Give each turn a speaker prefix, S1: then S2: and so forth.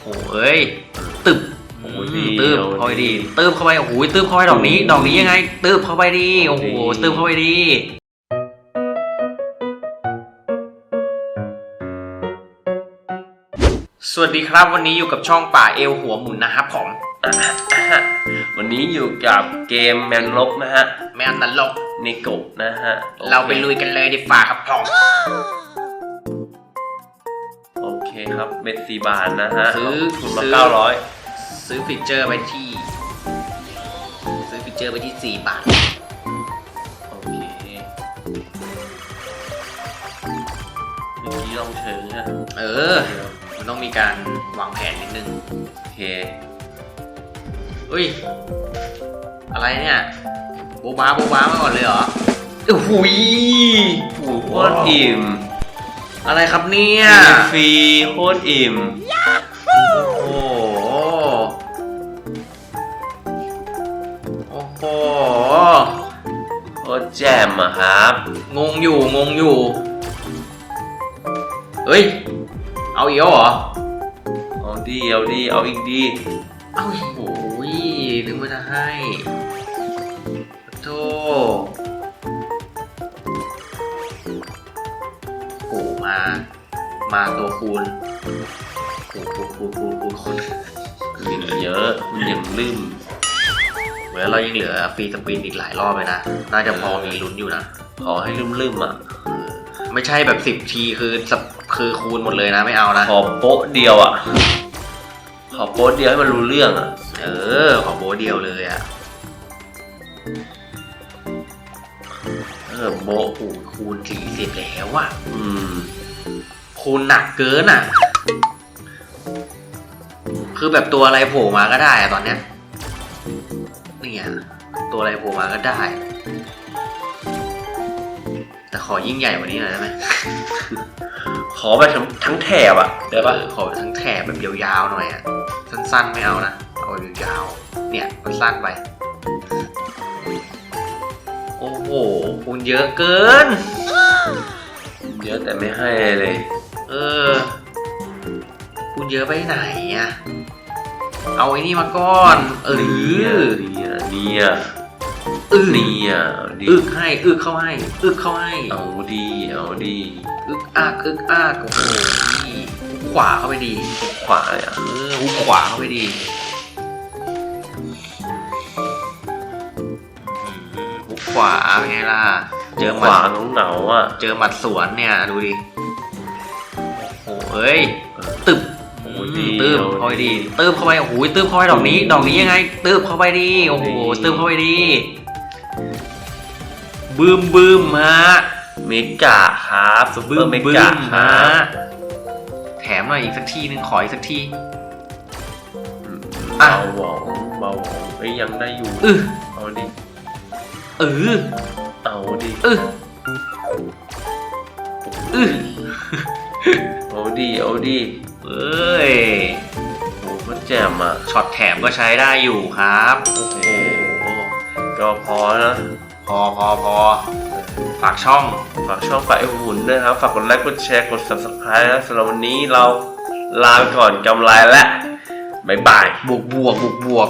S1: โอ้เอ้ยตึบ
S2: โอ้
S1: อื
S2: ดี
S1: มตึบ
S2: เอา
S1: เข้าไป
S2: ดี
S1: ดีตึบเข้าไปโอ้โหตึบเข้าไปดอกนี้ ดอกนี้ยังไงตึบเข้าไปดีโอ้โห
S2: ดี
S1: ตึบเข้าไปดีสวัสดีครับวันนี้อยู่กับช่องป่าเอวหัวหมุนนะครับผม
S2: วันนี้อยู่กับเกมแมนลบนะฮะ
S1: แมวนันลก
S2: ในกบนะฮะ
S1: เราไปลุยกันเลยดีฝ่าครับผม
S2: โอ เคครับเม็ดสีบาทนะฮะ
S1: ซื้อ
S2: ทุนมา
S1: ซื้อ
S2: เก้าร้อย
S1: ซื้อฟีเจอร์ไปที่ ซื้อฟีเจอร์ไปที่ 4 บาท
S2: โอเคเมื่อกี้ลองเชิงอะ
S1: เออ มันต้องมีการวางแผนนิดนึง
S2: โอเค
S1: อุ้ย อะไรเนี่ย โบบาโบบามาก่อนเลยเหรอโอ้โหย
S2: โอ้โหโคตรอิ่ม
S1: อะไรครับเนี่ย
S2: ฟรีโคตรอิ่ม
S1: โอ้โห โอ้โห
S2: โคตรแจ่มอะครับ
S1: งงอยู่งงอยู่ เฮ้ย เอาอีกแล้วเหรอ
S2: เอาดีเอาดีเอาอีกดี
S1: เอาโอ้โหถึงมาจะให้โธ่ มามาตัวคูณคูณคูณคูณคูณคูณ
S2: คุณเยอะคุณยังลืม
S1: เหมือนเรายังเหลือฟรีสปินอีกหลายรอบเลยนะ น่าจะพอมีลุ้นอยู่นะ
S2: ขอให้ลืมลืมๆอะ
S1: ไม่ใช่แบบสิบทีคือสับคือคูณหมดเลยนะไม่เอานะ
S2: ขอโป๊ะเดียวอะ ขอโป๊ะเดียวให้มันรู้เรื่องอะ
S1: เออ ขอโบทเดียวเลยอะ
S2: เออโป๊ะ
S1: คูณสี่สิบแล้วอะ
S2: อืม
S1: คูณหนักเกินอะ คือแบบตัวอะไรโผล่มาก็ได้อะตอนเนี้ยเนี่ยตัวอะไรโผล่มาก็ได้ แต่ขอยิ่งใหญ่กว่านี้หน่อยได้ไหม
S2: ขอไปทั้งทั้งแถบอะได้ปะ
S1: เออขอทั้งแถบแบบยาวๆหน่อยอะสั้นๆไม่เอานะเอายาวๆเนี่ยมันสั้นไป โอ้โหคูณเยอะเกิน
S2: เยอะแต่ไม่ให้เลย
S1: เออ คุณเยอะไปไหนอะเอาไอ้นี่มาก่อน เออ
S2: เนี่ยเนี่ย
S1: อึก
S2: เนี่ยดี
S1: อึกให้อึกเข้าให้อึกเข้าให้
S2: เอาดีเอาดี
S1: อึกอากอึกอากโอ้โหหุกขวาเข้าไปดี
S2: ขวาเลยอะ
S1: เออหุกขวาเข้าไปดีหุกขวาเป็นไงล่ะ เจอห
S2: ข
S1: มั
S2: วา
S1: ด
S2: น้องเหนาๆอะ
S1: เจอหมัดสวนเนี่ยดูดิโอ้โห เอ้ยตึบ
S2: โอ้
S1: อืม
S2: ดี
S1: ตืบเข้าไปดีตืบเข้าไปโอ้โหตืบเข้าไปดอกนี้ ดอกนี้ยังไงตืบเข้าไปดีโอ้โหตืบเข้าไปดีบึมบึมฮะ
S2: เมกะครับซุปเป
S1: บึ
S2: อ
S1: ม
S2: ร์เม
S1: บึ
S2: กะ
S1: ม
S2: ค
S1: ฮะ
S2: รับ
S1: แถมหน่อยอีกสักทีนึงขออีกสักที
S2: อืม
S1: อะ
S2: เบาหวองเบาหวองเอ้ยยังได้อยู่
S1: เออ
S2: เอาดิ
S1: เออ
S2: เอาดิ
S1: เออเออ
S2: เอา ดิเอาดิ
S1: เอ้ย
S2: โอ้โหก็แจ่มอะ
S1: ช็อตแถมก็ใช้ได้อยู่ครับ โอ้โห
S2: ก็พอนะ
S1: พอพอพอฝากช่อง
S2: ฝากช่องฝากไอ้หุ่นด้วยครับ ฝากกดไลค์กดแชร์กด subscribe นะสำหรับวันนี้เราลาไปก่อนกำไรและ บ๊ายบาย
S1: บวกบวกบวกบวก